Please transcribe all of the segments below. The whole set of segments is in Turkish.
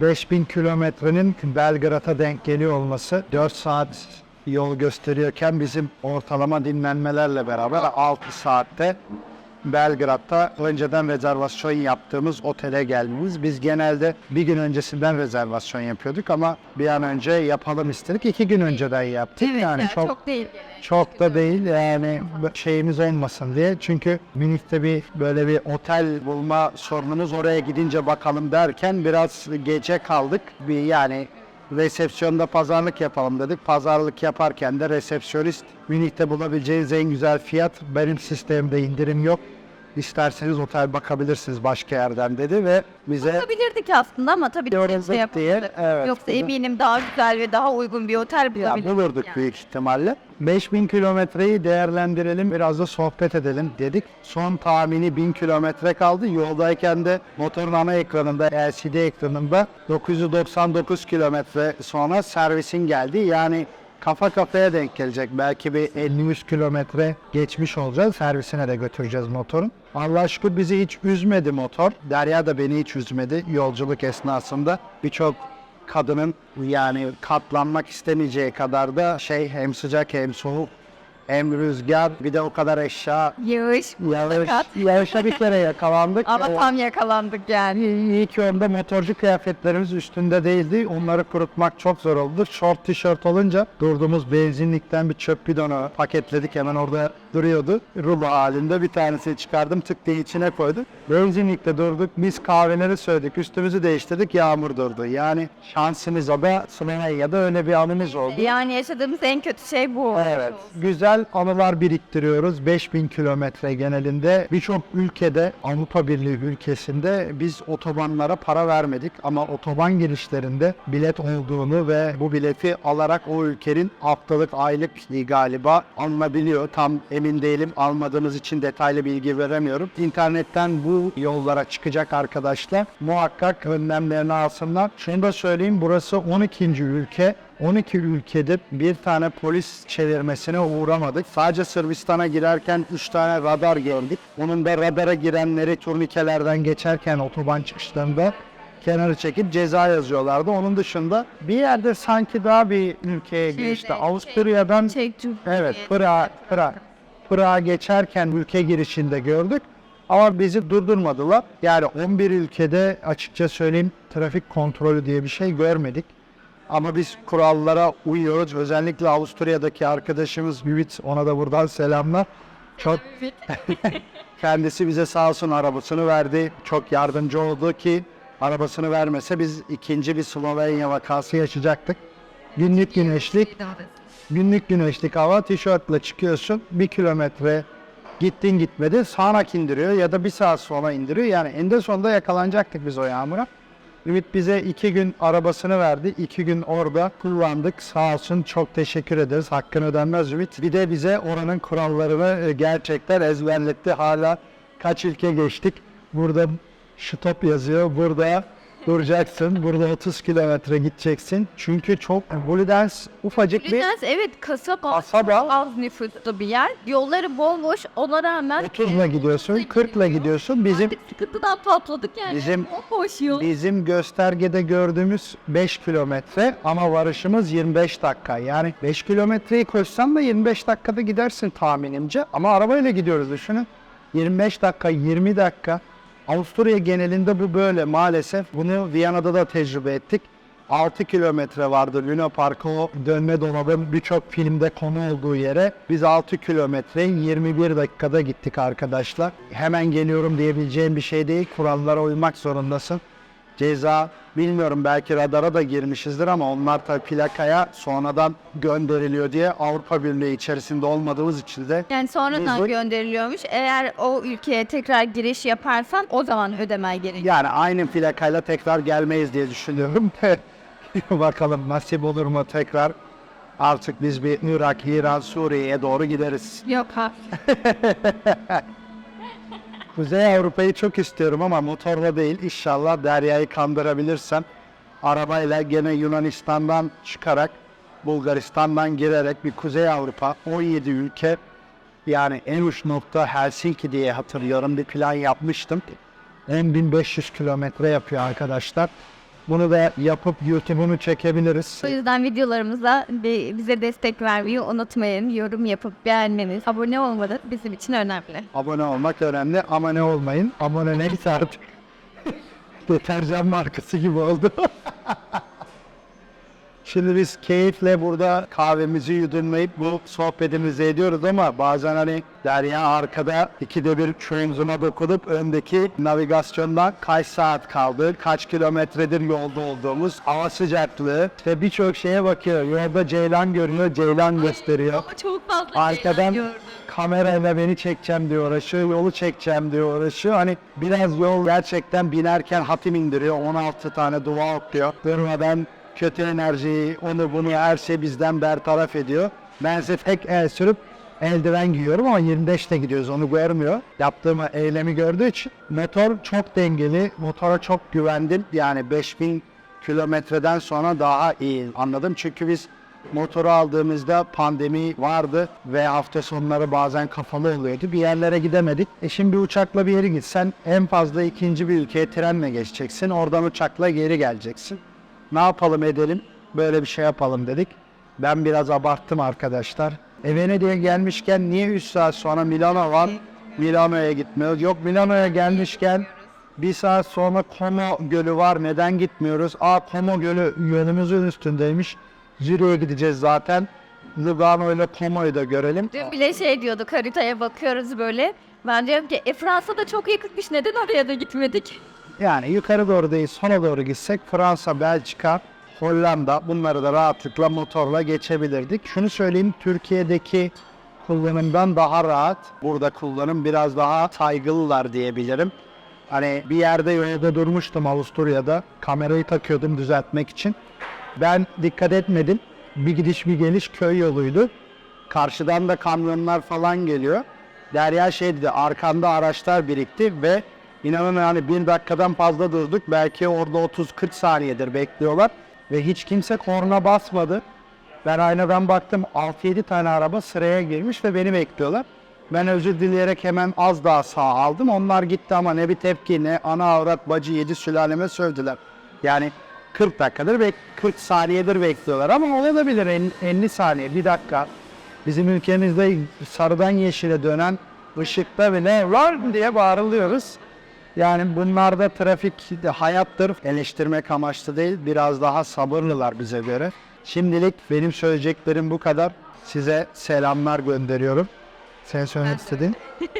5000 kilometrenin Belgrad'a denk geliyor olması 4 saat yol gösteriyorken bizim ortalama dinlenmelerle beraber 6 saatte Belgrad'da önceden rezervasyon yaptığımız otele gelmemiz. Biz genelde bir gün öncesinden rezervasyon yapıyorduk ama bir an önce yapalım istedik. İki gün önceden yaptık. yani Yani çok çok, değil. çok da değil yani şeyimiz olmasın diye. Çünkü Münih'te bir böyle bir otel bulma sorunumuz oraya gidince bakalım derken biraz gece kaldık. Bir yani resepsiyonda pazarlık yapalım dedik. Pazarlık yaparken de resepsiyonist Münih'te bulabileceğiniz en güzel fiyat benim sistemimde indirim yok. İsterseniz otel bakabilirsiniz başka yerden dedi ve bize Bakabilirdik aslında ama tabii ki Yorulduk şey yapamadık. diye, evet. Yoksa eminim daha güzel ve daha uygun bir otel Ya bulabilirdik. bulurduk yani. büyük ihtimalle. 5000 kilometreyi değerlendirelim, biraz da sohbet edelim dedik. Son tahmini 1000 kilometre kaldı. Yoldayken de motorun ana ekranında, LCD ekranında 999 kilometre sonra servisin geldi. Yani kafa kafaya denk gelecek. Belki bir 50-100 kilometre geçmiş olacağız. Servisine de götüreceğiz motorun. Allah şükür bizi hiç üzmedi motor. Derya da beni hiç üzmedi yolculuk esnasında. Birçok kadının yani katlanmak istemeyeceği kadar da şey hem sıcak hem soğuk hem rüzgar bir de o kadar eşya Yağış. yağış, yağışa bir kere yakalandık. Ama Ee, tam yakalandık yani. İyi, iyi ki onda motorcu kıyafetlerimiz üstünde değildi. Onları kurutmak çok zor oldu. Short tişört olunca durduğumuz benzinlikten bir çöp bidonu paketledik. Hemen orada duruyordu. Rulo halinde bir tanesini çıkardım tık diye içine koyduk. Benzinlikte durduk. Biz kahveleri söyledik. Üstümüzü değiştirdik. Yağmur durdu. Yani şansımız o da Slovenya'da öyle bir anımız oldu. Yani yaşadığımız en kötü şey bu. Evet. Güzel anılar biriktiriyoruz. 5000 kilometre genelinde. Birçok ülkede, Avrupa Birliği ülkesinde biz otobanlara para vermedik. Ama otoban girişlerinde bilet olduğunu ve bu bileti alarak o ülkenin haftalık, aylık galiba alınabiliyor. Tam emin değilim. Almadığımız için detaylı bilgi veremiyorum. İnternetten bu yollara çıkacak arkadaşlar muhakkak önlemlerini alsınlar. Şunu da söyleyeyim. Burası 12. ülke. 12 ülkede bir tane polis çevirmesine uğramadık. Sadece Sırbistan'a girerken 3 tane radar gördük. Onun da radara girenleri turnikelerden geçerken otoban çıkışlarında kenarı çekip ceza yazıyorlardı. Onun dışında bir yerde sanki daha bir ülkeye girişti. Şeyde, Avusturya'dan Cumhuriyeti. Evet, Pırağa, Pırağa, Pırağa geçerken ülke girişinde gördük. Ama bizi durdurmadılar. Yani 11 ülkede açıkça söyleyeyim trafik kontrolü diye bir şey görmedik. Ama biz kurallara uyuyoruz. Özellikle Avusturya'daki arkadaşımız Ümit, ona da buradan selamlar. Çok kendisi bize sağ olsun arabasını verdi. Çok yardımcı oldu ki arabasını vermese biz ikinci bir Slovenya vakası yaşayacaktık. Günlük güneşlik, Günlük güneşlik hava tişörtle çıkıyorsun. Bir kilometre gittin gitmedi sağanak indiriyor ya da bir saat sonra indiriyor. Yani en sonunda yakalanacaktık biz o yağmura. Ümit bize iki gün arabasını verdi. iki gün orada kullandık. Sağ olsun çok teşekkür ederiz. Hakkını ödenmez Ümit. Bir de bize oranın kurallarını e, gerçekten ezberletti. Hala kaç ülke geçtik. Burada stop yazıyor. Burada duracaksın. Burada 30 kilometre gideceksin. Çünkü çok Bulidens ufacık bir Lütens evet kasaba, Kasaba. az nüfuslu bir yer. Yolları bomboş ona rağmen 30'la gidiyorsun, 40'la gidiyorsun. Bizim sıkıntıdan patladık yani. Bizim- bomboş yol. bizim göstergede gördüğümüz 5 kilometre ama varışımız 25 dakika. Yani 5 kilometreyi koşsan da 25 dakikada gidersin tahminimce. Ama arabayla gidiyoruz düşünün. 25 dakika, 20 dakika. Avusturya genelinde bu böyle maalesef. Bunu Viyana'da da tecrübe ettik. 6 kilometre vardı Luna Park'a o dönme dolabın birçok filmde konu olduğu yere. Biz 6 kilometreyi 21 dakikada gittik arkadaşlar. Hemen geliyorum diyebileceğim bir şey değil. Kurallara uymak zorundasın. Ceza bilmiyorum belki radara da girmişizdir ama onlar tabii plakaya sonradan gönderiliyor diye Avrupa Birliği içerisinde olmadığımız için de Yani sonradan Biz- gönderiliyormuş. Eğer o ülkeye tekrar giriş yaparsan o zaman ödemen gerekiyor. yani aynı plakayla tekrar gelmeyiz diye düşünüyorum. Bakalım nasip olur mu tekrar artık biz bir Irak, İran, Suriye'ye doğru gideriz. Yok ha. Kuzey Avrupa'yı çok istiyorum ama motorla değil. İnşallah Derya'yı kandırabilirsem arabayla gene Yunanistan'dan çıkarak Bulgaristan'dan girerek bir Kuzey Avrupa 17 ülke yani en uç nokta Helsinki diye hatırlıyorum bir plan yapmıştım. 10.500 kilometre yapıyor arkadaşlar. Bunu da yapıp YouTube'unu çekebiliriz. O yüzden videolarımıza bi- bize destek vermeyi unutmayın. Yorum yapıp beğenmeniz, abone olmanız bizim için önemli. Abone olmak önemli. Abone olmayın. Abone neyse artık. Deterjan markası gibi oldu. Şimdi biz keyifle burada kahvemizi yudumlayıp bu sohbetimizi ediyoruz ama bazen hani Derya arkada ikide bir çoğunzuma dokunup öndeki navigasyondan kaç saat kaldı, kaç kilometredir yolda olduğumuz, hava sıcaklığı ve birçok şeye bakıyor. Yolda ceylan görüyor, ceylan gösteriyor. Ama çok fazla Arkadan kamerayla beni çekeceğim diye uğraşıyor, yolu çekeceğim diye uğraşıyor. Hani biraz yol gerçekten binerken hatim indiriyor, 16 tane dua okuyor. Durmadan kötü enerjiyi, onu bunu her şey bizden bertaraf ediyor. Ben size tek el sürüp eldiven giyiyorum ama 25'te gidiyoruz onu görmüyor. Yaptığım eylemi gördüğü için motor çok dengeli, motora çok güvendim. Yani 5000 kilometreden sonra daha iyi anladım. Çünkü biz motoru aldığımızda pandemi vardı ve hafta sonları bazen kafalı oluyordu. Bir yerlere gidemedik. E şimdi bir uçakla bir yere gitsen en fazla ikinci bir ülkeye trenle geçeceksin. Oradan uçakla geri geleceksin. Ne yapalım edelim? Böyle bir şey yapalım dedik. Ben biraz abarttım arkadaşlar. E Venedik'e gelmişken niye 3 saat sonra Milano var? Milano'ya gitmiyoruz. Yok Milano'ya gelmişken bir saat sonra Como Gölü var. Neden gitmiyoruz? Aa Como Gölü yönümüzün üstündeymiş. Ziro'ya gideceğiz zaten. Lugano ile Como'yu da görelim. Dün bile şey diyorduk haritaya bakıyoruz böyle. Ben diyorum ki e Fransa da çok yakınmış neden oraya da gitmedik? Yani yukarı doğru değil, sola doğru gitsek Fransa, Belçika, Hollanda bunları da rahatlıkla motorla geçebilirdik. Şunu söyleyeyim, Türkiye'deki kullanımdan daha rahat. Burada kullanım biraz daha saygılılar diyebilirim. Hani bir yerde yolda durmuştum Avusturya'da. Kamerayı takıyordum düzeltmek için. Ben dikkat etmedim. Bir gidiş bir geliş köy yoluydu. Karşıdan da kamyonlar falan geliyor. Derya şey dedi, arkanda araçlar birikti ve inanın yani bir dakikadan fazla durduk. Belki orada 30-40 saniyedir bekliyorlar. Ve hiç kimse korna basmadı. Ben aynadan baktım 6-7 tane araba sıraya girmiş ve beni bekliyorlar. Ben özür dileyerek hemen az daha sağ aldım. Onlar gitti ama ne bir tepki ne ana avrat bacı yedi sülaleme sövdüler. Yani 40 dakikadır bek 40 saniyedir bekliyorlar ama olabilir 50, 50 saniye bir dakika. Bizim ülkemizde sarıdan yeşile dönen ışıkta bile var diye bağırılıyoruz. Yani bunlar da trafik de hayattır. Eleştirmek amaçlı değil. Biraz daha sabırlılar bize göre. Şimdilik benim söyleyeceklerim bu kadar. Size selamlar gönderiyorum. Sen söylemek istediğin?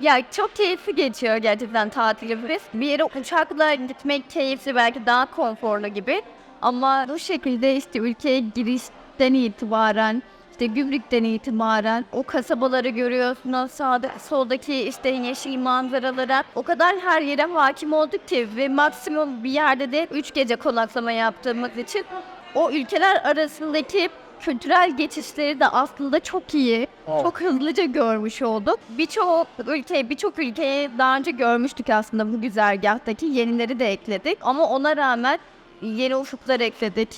Ya çok keyifli geçiyor gerçekten tatilimiz. Bir yere uçakla gitmek keyifli belki daha konforlu gibi. Ama bu şekilde işte ülkeye girişten itibaren işte gümrükten itibaren o kasabaları görüyorsunuz sağda soldaki işte yeşil manzaralara o kadar her yere hakim olduk ki ve maksimum bir yerde de 3 gece konaklama yaptığımız için o ülkeler arasındaki kültürel geçişleri de aslında çok iyi. Evet. Çok hızlıca görmüş olduk. Birçok ülke, birçok ülkeyi daha önce görmüştük aslında bu güzergahtaki. Yenileri de ekledik. Ama ona rağmen yeni ufuklar ekledik.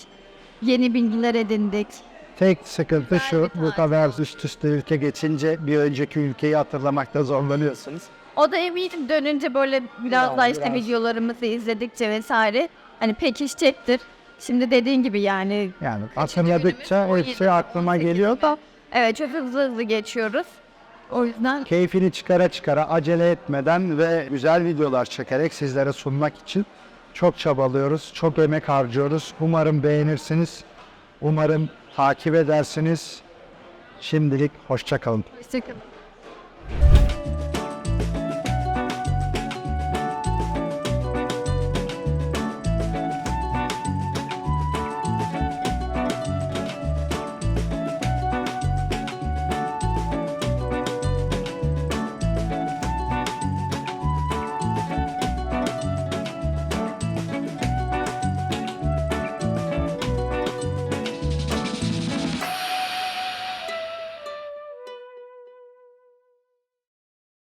Yeni bilgiler edindik. Tek sıkıntı şu, bu kadar üst üste ülke geçince bir önceki ülkeyi hatırlamakta zorlanıyorsunuz. O da eminim dönünce böyle biraz daha işte biraz. videolarımızı izledikçe vesaire hani pekişecektir. Şimdi dediğin gibi yani Yani hatırladıkça o şey aklıma geliyor da evet çok hızlı hızlı geçiyoruz. O yüzden keyfini çıkara çıkara acele etmeden ve güzel videolar çekerek sizlere sunmak için çok çabalıyoruz, çok emek harcıyoruz. Umarım beğenirsiniz, umarım takip edersiniz. Şimdilik hoşça kalın. hoşçakalın.